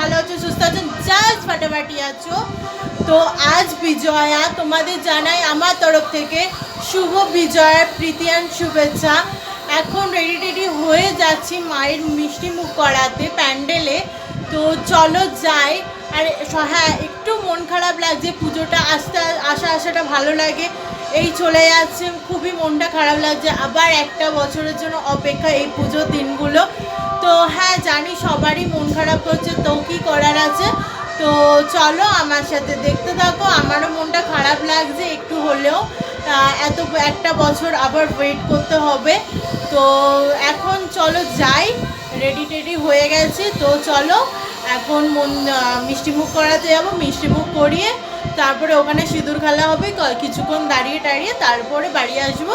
ভালো আছো, সুস্থ আছো জাস্ট ফাটাফাটি আছো। তো আজ বিজয়া তোমাদের জানাই আমার তরফ থেকে শুভ বিজয়ার প্রীতিয়ান শুভেচ্ছা। এখন রেডি টেডি হয়ে যাচ্ছি মায়ের মিষ্টি মুখ করাতে প্যান্ডেলে তো চলো যাই। আর হ্যাঁ একটু মন খারাপ লাগছে, পুজোটা আসতে, আসা, আসাটা ভালো লাগে। এই চলে যাচ্ছে, খুবই মনটা খারাপ লাগছে। আবার একটা বছরের জন্য অপেক্ষা এই পুজোর দিনগুলো। তো হ্যাঁ জানি সবারই মন খারাপ করছে তো কি করার আছে? তো চলো আমার সাথে দেখতে থাকো, আমারও মনটা খারাপ লাগছে একটু হলেও। এত, একটা বছর আবার ওয়েট করতে হবে। তো এখন চলো যাই রেডি টেডি হয়ে গেছে। তো চলো, এখন মন মিষ্টিমুখ করাতে যাব মিষ্টিমুখ করিয়ে, তারপরে ওখানে সিঁদুর খেলা হবে কিছুক্ষণ দাঁড়িয়ে টাড়িয়ে তারপরে বাড়ি আসব।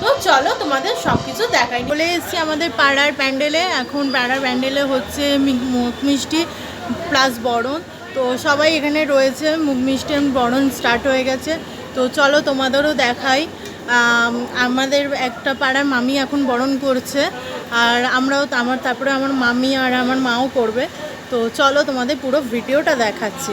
তো চলো তোমাদের সব কিছু দেখাই। বলে এসেছি আমাদের পাড়ার প্যান্ডেলে। এখন পাড়ার প্যান্ডেলে হচ্ছে মুখ মিষ্টি প্লাস বরণ। তো সবাই এখানে রয়েছে। মুখ মিষ্টি বরণ স্টার্ট হয়ে গেছে। তো চলো তোমাদেরও দেখাই। আমাদের একটা পাড়ার মামি এখন বরণ করছে। আর আমরাও আমার তারপরে আমার মামি আর আমার মাও করবে। তো চলো তোমাদের পুরো ভিডিওটা দেখাচ্ছি।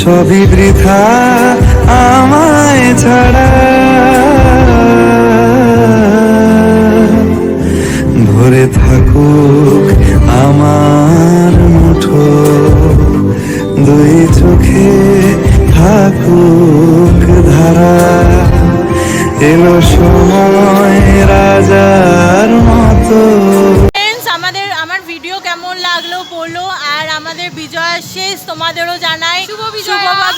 সবই বৃথা আমায় ছাড়া। ধরে থাকুক আমার মুঠো, দুই চোখে থাকুক ধারা। এলো সময় রাজার মতো। আমাদের আমার ভিডিও কেমন লাগল বলো, আর আমাদের বিজয়া শেষ, তোমাদেরও শুভ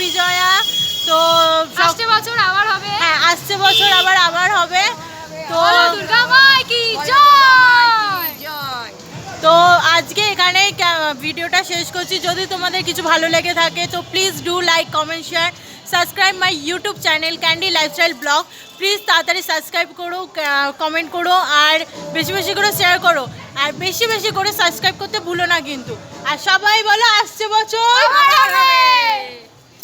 বিজয়া। তো আসছে বছর আবার হবে। হ্যাঁ আসছে বছর আবার আবার হবে। তো দুর্গা মাই কি জয়! তো আজকে এখানে ভিডিওটা শেষ করছি। যদি তোমাদের কিছু ভালো লেগে থাকে তো please do like comment share subscribe my YouTube channel candy lifestyle blog please তাড়াতাড়ি সাবস্ক্রাইব করো কমেন্ট করো আর বেশি বেশি করে শেয়ার করো। আর বেশি বেশি করে সাবস্ক্রাইব করতে ভুলো না কিন্তু। আর সবাই বলো আসছে বছর!